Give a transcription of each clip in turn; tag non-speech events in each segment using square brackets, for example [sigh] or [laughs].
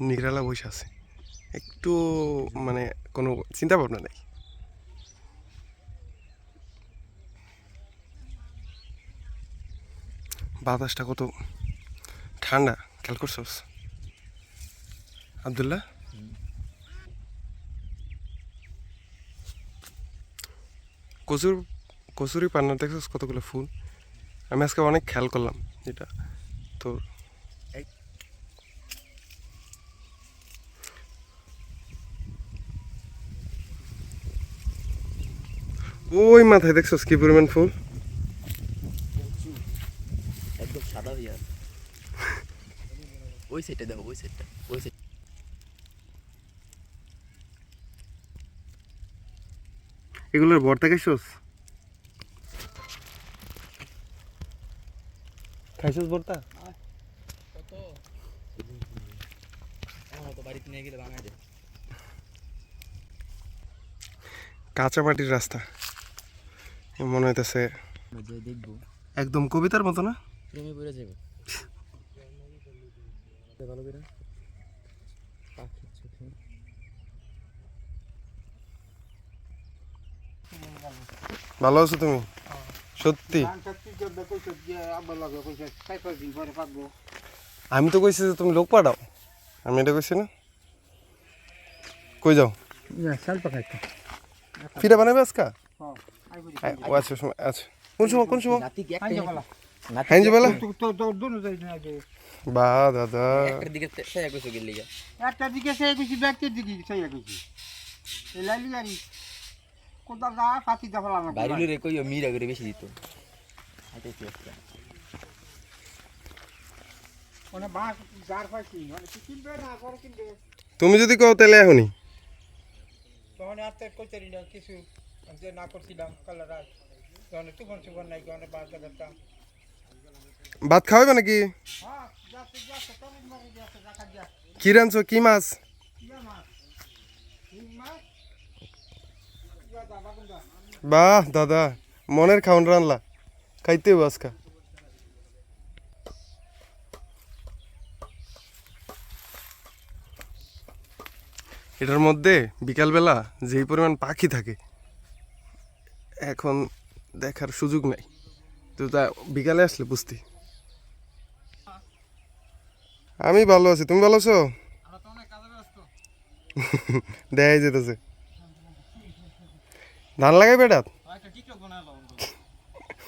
নিরালা বসে আছে। একটু মানে কোনো চিন্তা ভাবনা নেই। বাতাসটা কত ঠান্ডা, খেয়াল করছোস? আবদুল্লাহ? কচুর, কচুরি পান্না দেখছিস কতগুলো ফুল? আমি আজকে অনেক খেয়াল করলাম যেটা তোর ওই মাথায় দেখছ কি পরিমাণ ফুল? একদম সাদা হয়ে আছে। ওই সাইডটা দেখো ওই সাইডটা ওই সাইড এগুলোর ভর্তা খাইছস? খাইছস ভর্তা কাঁচা মাটির রাস্তা। মনে হইতেছে একদম কবিতার মতো না? ভালো আছো তুমি? সত্যি? আমি তো কইছি যে তুমি লোক পাঠাও। আমি এটা কইছি না। কই যাও? ফিরে বানাবে আজকা? ও আচ্ছা সময় আচ্ছা। কোন সময় কোন সময়? হ্যাঁ বেলা বা দাদা। একটার দিকে সে এক বছর গেলে একটা দিকে সে গেছি ব্যাগটির দিকে সেই গেছি এই লাইলি গাড়ি। কোথাও গা ফাঁসি দেখা লাগবে। বাড়ির রে কই মিরা করে বেশি দিত। হাতে কিনবে তুমি যদি কও তাহলে এখনই তখন আর তো কইতে না কিছু যে না করছিলাম কালার আর তখন তুফান সুফান নাই তখন বাঁশ দেখাতাম ভাত খাওয়াবে নাকি? হ্যাঁ কি রানছো কি মাছ? মাছ? এই মাছ? দাদা কোনটা বাহ দাদা মনের খাওয়ান রানলা খাইতে আজকা। এটার মধ্যে বিকালবেলা যেই পরিমাণ পাখি থাকে এখন দেখার সুযোগ নাই। তো তা বিকালে আসলে বুঝতি। আমি ভালো আছি তুমি ভালো আছো? [laughs] দেখাই যেতেছে। ধান লাগাই বেটাত বানালো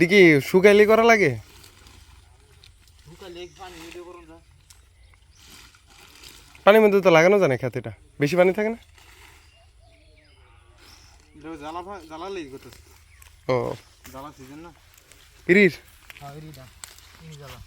এটা কি শুকাইলে করা লাগে? পানির মধ্যে তো লাগানো জানে খেতেটা। বেশি পানি থাকে না? ও। জ্বালা সিজন না? ইরির? হ্যাঁ ইরিটা ইরি জ্বালা।